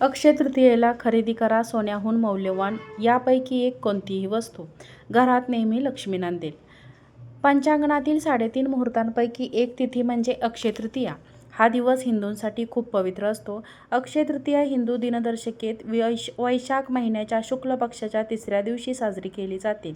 अक्षय तृतीयेला खरेदी करा सोन्याहून मौल्यवान यापैकी एक कोणतीही वस्तू. घरात नेहमी लक्ष्मी नांदेल पंचांगणातील साडेतीन मुहूर्तांपैकी एक तिथी म्हणजे अक्षय तृतीया. हा दिवस हिंदूंसाठी खूप पवित्र असतो. अक्षय तृतीया हिंदू दिनदर्शिकेत वैश वैशाख महिन्याच्या शुक्ल पक्षाच्या तिसऱ्या दिवशी साजरी केली जाते.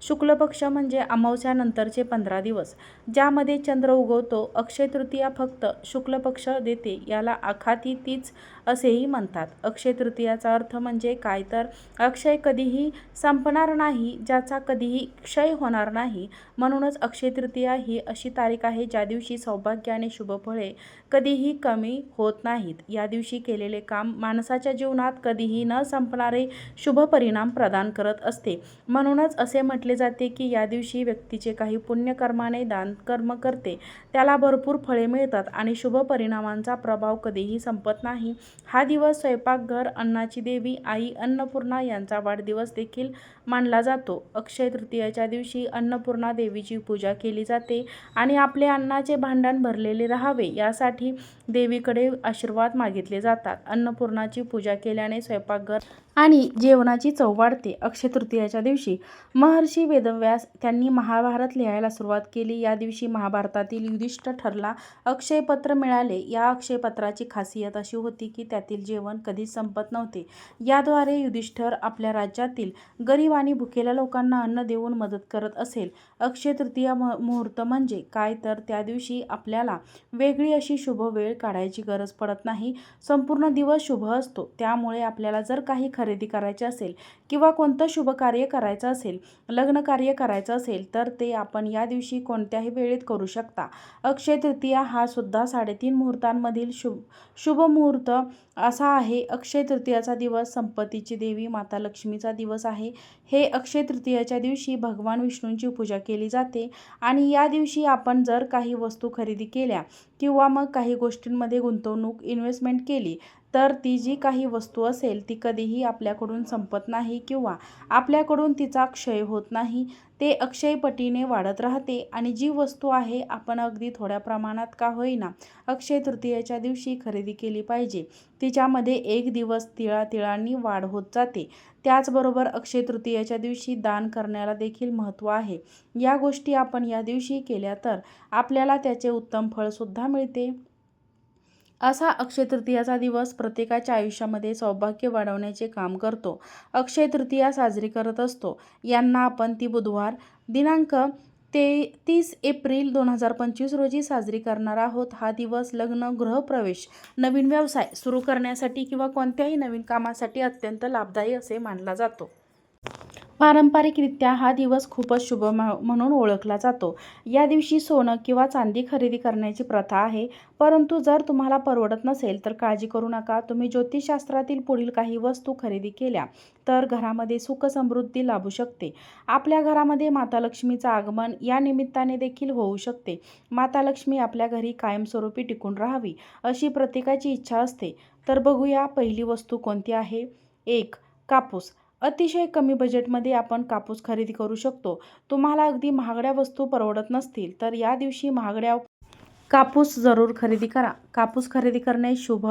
शुक्ल पक्ष म्हणजे अमावस्यानंतरचे पंधरा दिवस ज्यामध्ये चंद्र उगवतो अक्षय तृतीया फक्त शुक्ल पक्ष देते याला आखाती तीच असेही म्हणतात. अक्षय तृतीयाचा अर्थ म्हणजे काय? तर अक्षय कधीही संपणार नाही ज्याचा कधीही क्षय होणार नाही. म्हणूनच अक्षय तृतीया ही अशी तारीख आहे ज्या दिवशी सौभाग्य आणि शुभफळे कधीही कमी होत नाहीत. या दिवशी केलेले काम माणसाच्या जीवनात कधीही न संपणारे शुभ परिणाम प्रदान करत असते. म्हणूनच असे म्हटले जाते की या दिवशी व्यक्तीचे काही पुण्यकर्माने दान कर्म करते. त्याला भरपूर फळे मिळतात आणि शुभ परिणामांचा प्रभाव कधीही संपत नाही. हा दिवस स्वयंपाकघर अन्नाची देवी आई अन्नपूर्णा यांचा वाढदिवस देखील मानला जातो. अक्षय तृतीयाच्या दिवशी अन्नपूर्णा देवीची पूजा केली जाते आणि आपले अन्नाचे भांडण भरलेले राहावे यासाठी देवीकडे आशीर्वाद मागितले जातात. अन्नपूर्णाची पूजा केल्याने स्वयंपाकघर आणि जेवणाची चव वाढते. अक्षय तृतीयाच्या दिवशी महर्षी वेदव्यास त्यांनी महाभारत लिहायला सुरुवात केली. या दिवशी महाभारतातील युधिष्ठ ठरला अक्षयपत्र मिळाले. या अक्षयपत्राची खासियत अशी होती की त्यातील जेवण कधीच संपत नव्हते. याद्वारे युधिष्ठर आपल्या राज्यातील गरीब आणि भुकेल्या लोकांना अन्न देऊन मदत करत असेल अक्षय तृतीया मुहूर्त म्हणजे काय? तर त्या दिवशी आपल्याला वेगळी अशी शुभ वेळ काढायची गरज पडत नाही. संपूर्ण दिवस शुभ असतो. त्यामुळे आपल्याला जर काही खरेदी करायची असेल किंवा कोणतं शुभ कार्य करायचं असेल लग्न कार्य करायचं असेल तर ते आपण या दिवशी कोणत्याही वेळेत करू शकता. अक्षय तृतीया हा सुद्धा साडेतीन मुहूर्तांमधील शुभ शुभ मुहूर्त असा आहे. अक्षय तृतीयाचा दिवस संपत्तीची देवी माता लक्ष्मीचा दिवस आहे. हे अक्षय तृतीयाच्या दिवशी भगवान विष्णूंची पूजा केली केली जाते. आणि या दिवशी आपण जर काही वस्तू खरेदी केल्या किंवा मग काही गोष्टींमध्ये गुंतवणूक इन्व्हेस्टमेंट केली तर ती जी काही वस्तू असेल ती कधीही आपल्याकडून संपत नाही किंवा आपल्याकडून तिचा क्षय होत नाही. ते अक्षयपटीने वाढत राहते आणि जी वस्तू आहे आपण अगदी थोड्या प्रमाणात का होईना अक्षय तृतीयेच्या दिवशी खरेदी केली पाहिजे. तिच्यामध्ये एक दिवस तिळातिळांनी वाढ होत जाते. त्याचबरोबर अक्षय तृतीयेच्या दिवशी दान करण्याला देखील महत्त्व आहे. या गोष्टी आपण या दिवशी केल्या तर आपल्याला त्याचे उत्तम फळसुद्धा मिळते. असा अक्षय तृतीयाचा दिवस प्रत्येकाच्या आयुष्यामध्ये सौभाग्य वाढवण्याचे काम करतो. अक्षय तृतीया साजरी करत असतो. यांना आपण ती बुधवार दिनांक ते तीस एप्रिल दोन हजार पंचवीस रोजी साजरी करणार आहोत. हा दिवस लग्न गृहप्रवेश नवीन व्यवसाय सुरू करण्यासाठी किंवा कोणत्याही नवीन कामासाठी अत्यंत लाभदायी असे मानला जातो. पारंपरिकरित्या हा दिवस खूपच शुभ म्हणून ओळखला जातो. या दिवशी सोनं किंवा चांदी खरेदी करण्याची प्रथा आहे परंतु जर तुम्हाला परवडत नसेल तर काळजी करू नका. तुम्ही ज्योतिषशास्त्रातील पुढील काही वस्तू खरेदी केल्या तर घरामध्ये सुख समृद्धी लाभू शकते. आपल्या घरामध्ये माता लक्ष्मीचं आगमन या निमित्ताने देखील होऊ शकते. माता लक्ष्मी आपल्या घरी कायमस्वरूपी टिकून राहावी अशी प्रत्येकाची इच्छा असते. तर बघूया पहिली वस्तू कोणती आहे? एक कापूस. अतिशय कमी बजेटमध्ये आपण कापूस खरेदी करू शकतो. तुम्हाला अगदी महागड्या वस्तू परवडत नसतील तर या दिवशी महागड्या कापूस जरूर खरेदी करा. कापूस खरेदी करणे शुभ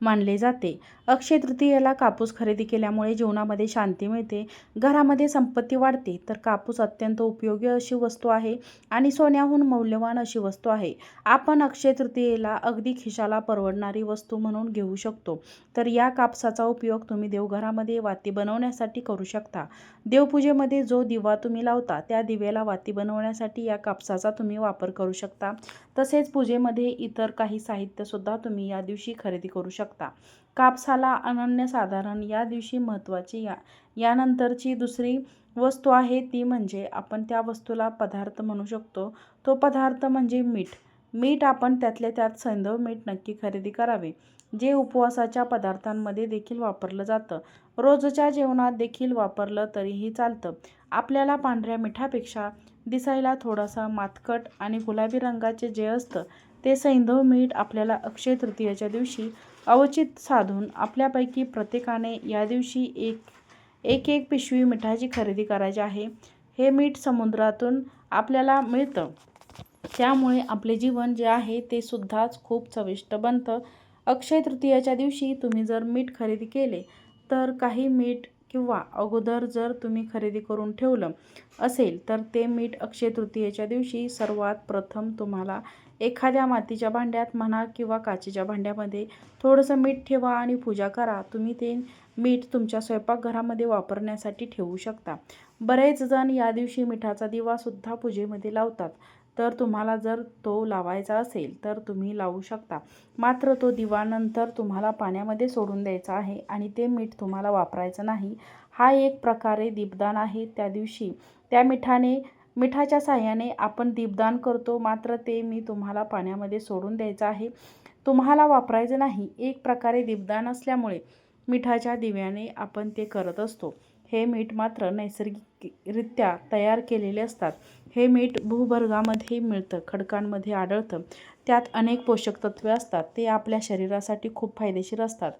मानले जाते. अक्षय तृतीयेला कापूस खरेदी केल्यामुळे जीवनामध्ये शांती मिळते घरामध्ये संपत्ती वाढते तर कापूस अत्यंत उपयोगी अशी वस्तू आहे आणि सोन्याहून मौल्यवान अशी वस्तू आहे. आपण अक्षय तृतीयेला अगदी खिशाला परवडणारी वस्तू म्हणून घेऊ शकतो तर या कापसाचा उपयोग तुम्ही देवघरामध्ये वाती बनवण्यासाठी करू शकता. देवपूजेमध्ये जो दिवा तुम्ही लावता त्या दिव्याला वाती बनवण्यासाठी या कापसाचा तुम्ही वापर करू शकता. तसेच पूजेमध्ये इतर काही साहित्यसुद्धा तुम्ही या दिवशी खरेदी करू शकता. कापसाला अनन्यसाधारण या दिवशी महत्त्वाची या यानंतरची दुसरी वस्तू आहे ती म्हणजे आपण त्या वस्तूला पदार्थ म्हणू शकतो. तो पदार्थ म्हणजे मीठ. मीठ आपण त्यातल्या त्यात सैंधव मीठ नक्की खरेदी करावे. जे उपवासाच्या पदार्थांमध्ये देखील वापरलं जातं. रोजच्या जेवणात देखील वापरलं तरीही चालतं. आपल्याला पांढऱ्या मिठापेक्षा दिसायला थोडासा मातकट आणि गुलाबी रंगाचे जे असतं ते सैंधव मीठ आपल्याला अक्षय तृतीयेच्या दिवशी अवचित साधून आपल्यापैकी प्रत्येकाने या दिवशी एक एक एक पिशवी मिठाची खरेदी करायची आहे. हे मीठ समुद्रातून आपल्याला मिळतं. त्यामुळे आपले जीवन जे आहे ते सुद्धाच खूप चविष्ट बनतं. अक्षय तृतीयाच्या दिवशी तुम्ही जर मीठ खरेदी केले तर काही मीठ किंवा अगोदर जर तुम्ही खरेदी करून ठेवलं असेल तर ते मीठ अक्षय तृतीयेच्या दिवशी सर्वात प्रथम तुम्हाला एखाद्या मातीच्या भांड्यात म्हणा किंवा काचेच्या भांड्यामध्ये थोडंसं मीठ ठेवा आणि पूजा करा. तुम्ही ते मीठ तुमच्या स्वयंपाकघरामध्ये वापरण्यासाठी ठेवू शकता. बरेच जण या दिवशी मिठाचा दिवासुद्धा पूजेमध्ये लावतात. तर तुम्हाला जर तो लावायचा असेल तर तुम्ही लावू शकता. मात्र तो दिवा नंतर तुम्हाला पाण्यामध्ये सोडून द्यायचा आहे आणि ते मीठ तुम्हाला वापरायचं नाही. हा एक प्रकारे दीपदान आहे त्या दिवशी. त्या मिठाने मिठाच्या साह्याने आपण दीपदान करतो मात्र ते मी तुम्हाला पाण्यामध्ये सोडून द्यायचं आहे. तुम्हाला वापरायचं नाही. एक प्रकारे दीपदान असल्यामुळे मिठाच्या दिव्याने आपण ते करत असतो. हे मीठ मात्र नैसर्गिकरित्या तयार केलेले असतात. हे मीठ भूगर्भामध्ये मिळतं खडकांमध्ये आढळतं. त्यात अनेक पोषक तत्वे असतात. ते आपल्या शरीरासाठी खूप फायदेशीर असतात.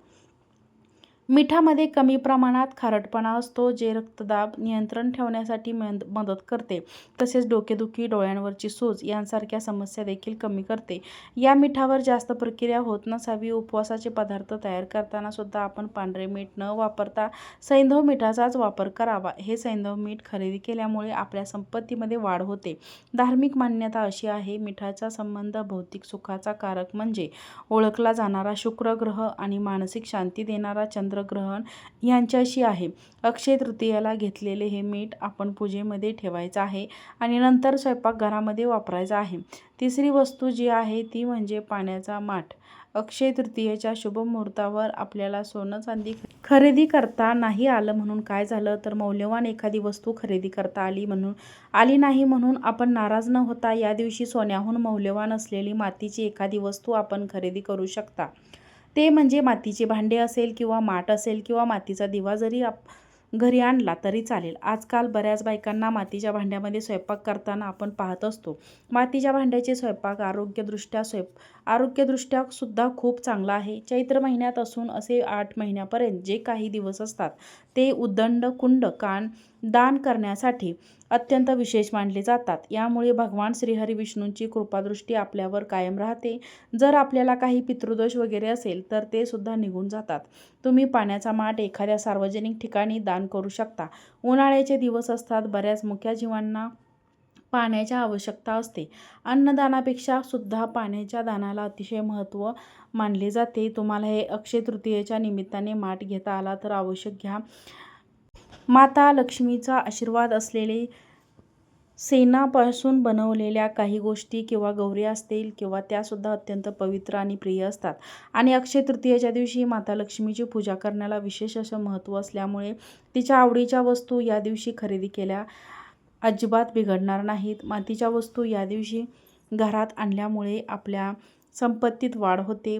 मिठामध्ये कमी प्रमाणात खारटपणा असतो जे रक्तदाब नियंत्रण ठेवण्यासाठी मद मदत करते. तसेच डोकेदुखी डोळ्यांवरची सूज यांसारख्या समस्या देखील कमी करते. या मिठावर जास्त प्रक्रिया होत नसावी उपवासाचे पदार्थ तयार करताना सुद्धा आपण पांढरे मीठ न वापरता सैंधव मिठाचाच वापर करावा. हे सैंधव मीठ खरेदी केल्यामुळे आपल्या संपत्तीमध्ये वाढ होते. धार्मिक मान्यता अशी आहे मिठाचा संबंध भौतिक सुखाचा कारक म्हणजे ओळखला जाणारा शुक्र ग्रह आणि मानसिक शांती देणारा चंद्र चंद्रग्रहण यांच्याशी आहे. अक्षय तृतीयाला घेतलेले हे मीठ आपण पूजेमध्ये ठेवायचं आहे आणि नंतर स्वयंपाकघरामध्ये वापरायचं आहे. तिसरी वस्तू जी आहे ती म्हणजे पाण्याचा माठ. अक्षय तृतीयेच्या शुभ मुहूर्तावर आपल्याला सोनं चांदी खरेदी करता नाही आलं म्हणून काय झालं? तर मौल्यवान एखादी वस्तू खरेदी करता आली म्हणून आली नाही म्हणून आपण नाराज न होता या दिवशी सोन्याहून मौल्यवान असलेली मातीची एखादी वस्तू आपण खरेदी करू शकता. ते म्हणजे मातीचे भांडे असेल किंवा माठ असेल किंवा मातीचा दिवा जरी आप घरी आणला तरी चालेल. आजकाल बऱ्याच बायकांना मातीच्या भांड्यामध्ये स्वयंपाक करताना आपण पाहत असतो. मातीच्या भांड्याचे स्वयंपाक आरोग्यदृष्ट्या स्वयं आरोग्यदृष्ट्या सुद्धा खूप चांगला आहे. चैत्र महिन्यात असून असे आठ महिन्यापर्यंत जे काही दिवस असतात ते उद्दंड कुंड कान दान करण्यासाठी अत्यंत विशेष मानले जातात. यामुळे भगवान श्रीहरी विष्णूंची कृपादृष्टी आपल्यावर कायम राहते. जर आपल्याला काही पितृदोष वगैरे असेल तर ते सुद्धा निघून जातात. तुम्ही पाण्याचा माठ एखाद्या सार्वजनिक ठिकाणी दान करू शकता. उन्हाळ्याचे दिवस असतात बऱ्याच मुख्या जीवांना पाण्याची आवश्यकता असते. अन्नदानापेक्षा सुद्धा पाण्याच्या दानाला अतिशय महत्त्व मानले जाते. तुम्हाला हे अक्षय तृतीयेच्या निमित्ताने माठ घेता आला तर आवश्यक घ्या. माता लक्ष्मीचा आशीर्वाद असलेले सेनापासून बनवलेल्या काही गोष्टी किंवा गौरी असतील किंवा त्यासुद्धा अत्यंत पवित्र आणि प्रिय असतात. आणि अक्षय तृतीयेच्या दिवशी माता लक्ष्मीची पूजा करण्याला विशेष असं महत्त्व असल्यामुळे तिच्या आवडीच्या वस्तू या दिवशी खरेदी केल्या अजिबात बिघडणार नाहीत. मातीच्या वस्तू या दिवशी घरात आणल्यामुळे आपल्या संपत्तीत वाढ होते.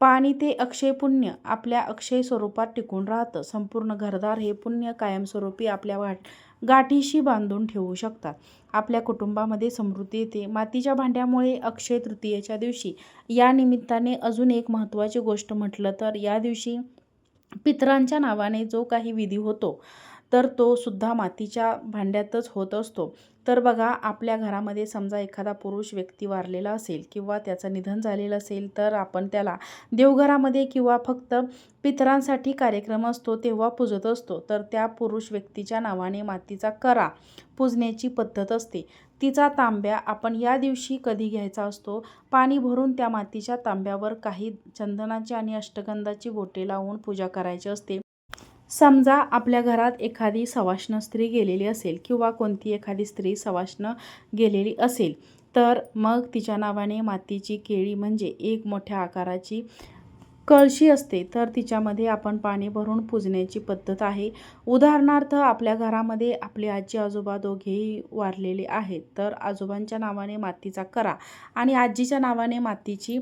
पाणी ते अक्षय पुण्य आपल्या अक्षय स्वरूपात टिकून राहतं. संपूर्ण घरदार हे पुण्य कायमस्वरूपी आपल्या वाट गाठीशी बांधून ठेवू शकतात. आपल्या कुटुंबामध्ये समृद्धी येते. मातीच्या भांड्यामुळे अक्षय तृतीयेच्या दिवशी या निमित्ताने अजून एक महत्त्वाची गोष्ट म्हटलं तर या दिवशी पितरांच्या नावाने जो काही विधी होतो तर तो सुद्धा मातीच्या भांड्यातच होत असतो. तर बघा आपल्या घरामध्ये समजा एखादा पुरुष व्यक्ती वारलेला असेल किंवा त्याचं निधन झालेलं असेल तर आपण त्याला देवघरामध्ये किंवा फक्त पितरांसाठी कार्यक्रम असतो तेव्हा पूजत असतो. तर त्या पुरुष व्यक्तीच्या नावाने मातीचा करा पूजण्याची पद्धत असते. तिचा तांब्या आपण या दिवशी कधी घ्यायचा असतो? पाणी भरून त्या मातीच्या तांब्यावर काही चंदनाची आणि अष्टगंधाची बोटे लावून पूजा करायची असते. समजा आपल्या घरात एखादी सवाष्ण स्त्री गेलेली असेल किंवा कोणती एखादी स्त्री सवाष्ण गेलेली असेल तर मग तिच्या नावाने मातीची केळी म्हणजे एक मोठ्या आकाराची कळशी असते. तर तिच्यामध्ये आपण पाणी भरून पूजण्याची पद्धत आहे. उदाहरणार्थ आपल्या घरामध्ये आपले आजी आजोबा दोघेही वारलेले आहेत तर आजोबांच्या नावाने मातीचा करा आणि आजीच्या नावाने मातीची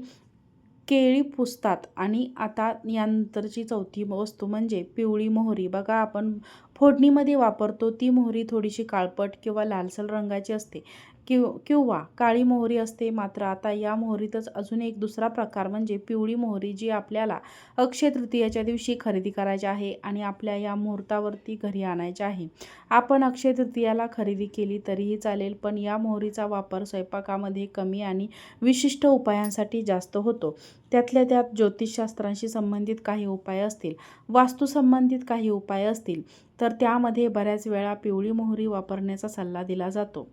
केळी पुसतात. आणि आता यानंतरची चौथी वस्तू म्हणजे पिवळी मोहरी. बघा आपण फोडणीमध्ये वापरतो ती मोहरी थोडीशी काळपट किंवा लालसर रंगाची असते. किव किंवा काळी मोहरी असते मात्र आता या मोहरीतच अजून एक दुसरा प्रकार म्हणजे पिवळी मोहरी जी आपल्याला अक्षय तृतीयेच्या दिवशी खरेदी करायची आहे आणि आपल्या या मुहूर्तावरती घरी आणायची आहे. आपण अक्षय तृतीयाला खरेदी केली तरीही चालेल पण या मोहरीचा वापर स्वयंपाकामध्ये कमी आणि विशिष्ट उपायांसाठी जास्त होतो. त्यातल्या त्यात ज्योतिषशास्त्रांशी संबंधित काही उपाय असतील वास्तुसंबंधित काही उपाय असतील तर त्यामध्ये बऱ्याच वेळा पिवळी मोहरी वापरण्याचा सल्ला दिला जातो.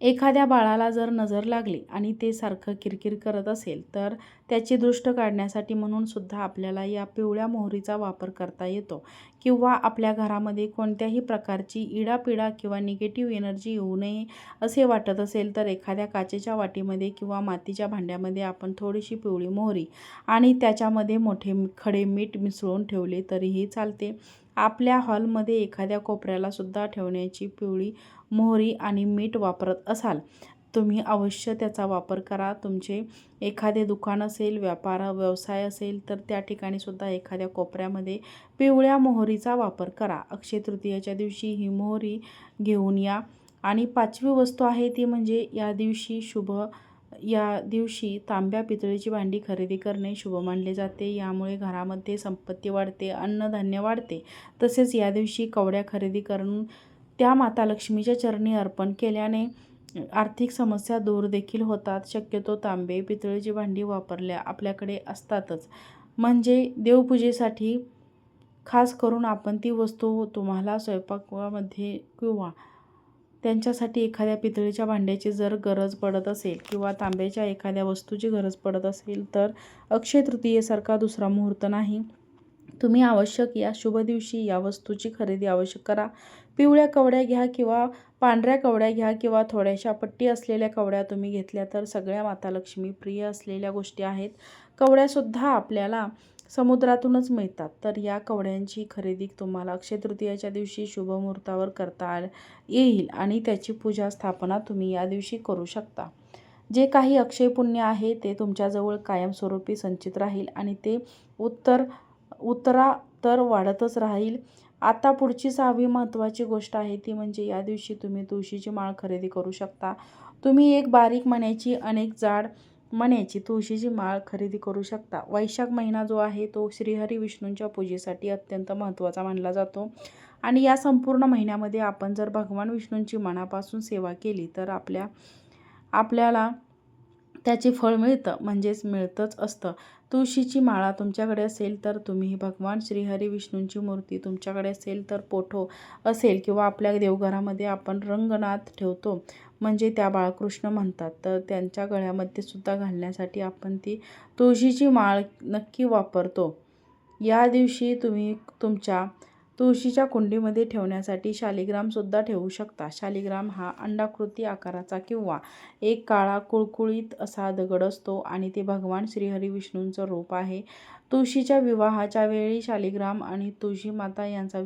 एखाद्या बाळाला जर नजर लागली आणि ते सारखं किरकिर करत असेल तर त्याची दृष्ट काढण्यासाठी म्हणून सुद्धा आपल्याला या पिवळ्या मोहरीचा वापर करता येतो किंवा आपल्या घरामध्ये कोणत्याही प्रकारची इडापिडा किंवा निगेटिव्ह एनर्जी येऊ नये असे वाटत असेल तर एखाद्या काचेच्या वाटीमध्ये किंवा मातीच्या भांड्यामध्ये आपण थोडीशी पिवळी मोहरी आणि त्याच्यामध्ये मोठे खडे मीठ मिसळून ठेवले तरीही चालते. आपल्या हॉलमध्ये एखाद्या कोपऱ्याला सुद्धा ठेवण्याची पिवळी मोहरी आणि मीठ वापरत असाल तुम्ही अवश्य त्याचा वापर करा. तुमचे एखादे दुकान असेल व्यापार व्यवसाय असेल तर त्या ठिकाणी सुद्धा एखाद्या कोपऱ्यामध्ये पिवळ्या मोहरीचा वापर करा. अक्षय तृतीयेच्या दिवशी ही मोहरी घेऊन या. आणि पाचवी वस्तू आहे ती म्हणजे या दिवशी शुभ या दिवशी तांब्या पितळीची भांडी खरेदी करणे शुभ मानले जाते. यामुळे घरामध्ये संपत्ती वाढते अन्नधान्य वाढते. तसेच या दिवशी कवड्या खरेदी करून त्या माता लक्ष्मीच्या चरणी अर्पण केल्याने आर्थिक समस्या दूर देखील होतात. शक्यतो तांबे पितळेची भांडी वापरल्या आपल्याकडे असतातच. म्हणजे देवपूजेसाठी खास करून आपण ती वस्तू तुम्हाला स्वयंपाकामध्ये किंवा त्यांच्यासाठी एखाद्या पितळीच्या भांड्याची जर गरज पडत असेल किंवा तांब्याच्या एखाद्या वस्तूची गरज पडत असेल तर अक्षय तृतीयेसारखा दुसरा मुहूर्त नाही. तुम्ही आवश्यक या शुभ दिवशी या वस्तूची खरेदी आवश्यक करा. पिवळ्या कवड्या घ्या किंवा पांढऱ्या कवड्या घ्या किंवा थोड्याशा पट्टी असलेल्या कवड्या तुम्ही घेतल्या तर सगळ्या माता लक्ष्मी प्रिय असलेल्या गोष्टी आहेत. कवड्यासुद्धा आपल्याला समुद्रातूनच मिळतात. तर या कवड्यांची खरेदी तुम्हाला अक्षय तृतीयाच्या दिवशी शुभमुहूर्तावर करता येईल आणि त्याची पूजा स्थापना तुम्ही या दिवशी करू शकता. जे काही अक्षय पुण्य आहे ते तुमच्याजवळ कायमस्वरूपी संचित राहील आणि ते उत्तर उत्तरा तर वाढतच राहील. आता पुढची सहावी महत्त्वाची गोष्ट आहे ती म्हणजे या दिवशी तुम्ही तुळशीची माळ खरेदी करू शकता. तुम्ही एक बारीक मण्याची अनेक जाड मण्याची तुळशीची माळ खरेदी करू शकता. वैशाख महिना जो आहे तो श्रीहरी विष्णूंच्या पूजेसाठी अत्यंत महत्त्वाचा मानला जातो. आणि या संपूर्ण महिन्यामध्ये आपण जर भगवान विष्णूंची मनापासून सेवा केली तर आपल्या आपल्याला त्याचे फळ मिळतं म्हणजेच मिळतंच असतं. तुळशीची माळा तुमच्याकडे असेल तर तुम्ही भगवान श्रीहरी विष्णूंची मूर्ती तुमच्याकडे असेल तर पोठो असेल किंवा आपल्या देवघरामध्ये आपण रंगनाथ ठेवतो. म्हणजे त्या बाळकृष्ण म्हणतात. तर त्यांच्या गळ्यामध्ये सुद्धा घालण्यासाठी आपण ती तुळशीची माळ नक्की वापरतो. या दिवशी तुम्ही तुमच्या तुळशीच्या कुंडीमध्ये ठेवण्यासाठी शालिग्रामसुद्धा ठेवू शकता. शालिग्राम हा अंडाकृती आकाराचा किंवा एक काळा कुळकुळीत असा दगड असतो आणि ते भगवान श्रीहरी विष्णूंचं रूप आहे. तुळशीच्या विवाहाच्या वेळी शालिग्राम आणि तुळशी माता यांचा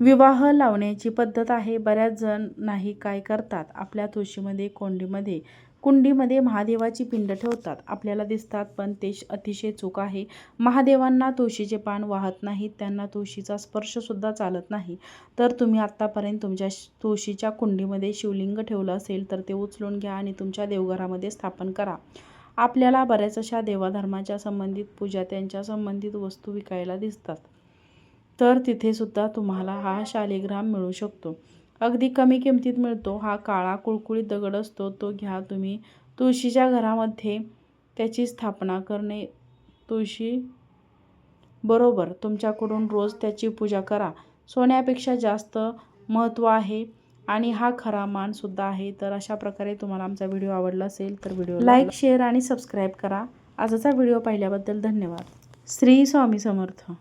विवाह लावण्याची पद्धत आहे. बऱ्याच जण नाही काय करतात. आपल्या तुळशीमध्ये कोंडीमध्ये कुंडीमध्ये महादेवाची पिंड ठेवतात. आपल्याला दिसतात पण ते अतिशय चूक आहे. महादेवांना तुळशीचे पान वाहत नाहीत त्यांना तुळशीचा स्पर्शसुद्धा चालत नाही. तर तुम्ही आत्तापर्यंत तुमच्या तुळशीच्या कुंडीमध्ये शिवलिंग ठेवलं असेल तर ते उचलून घ्या आणि तुमच्या देवघरामध्ये स्थापन करा. आपल्याला बऱ्याच अशा देवाधर्माच्या संबंधित पूजा त्यांच्या संबंधित वस्तू विकायला दिसतात. तर तिथेसुद्धा तुम्हाला हा शालिग्राम मिळू शकतो. अगदी कमी किमतीत मिळतो. हा काळा कुळकुळीत दगड असतो. तो घ्या तुम्ही. तुळशीच्या घरामध्ये त्याची स्थापना करणे तुळशी बरोबर. तुमच्याकडून रोज त्याची पूजा करा. सोन्यापेक्षा जास्त महत्त्व आहे आणि हा खरा मानसुद्धा आहे. तर अशा प्रकारे तुम्हाला आमचा व्हिडिओ आवडला असेल तर व्हिडिओ लाईक शेअर आणि सबस्क्राईब करा. आजचा व्हिडिओ पाहिल्याबद्दल धन्यवाद. श्री स्वामी समर्थ.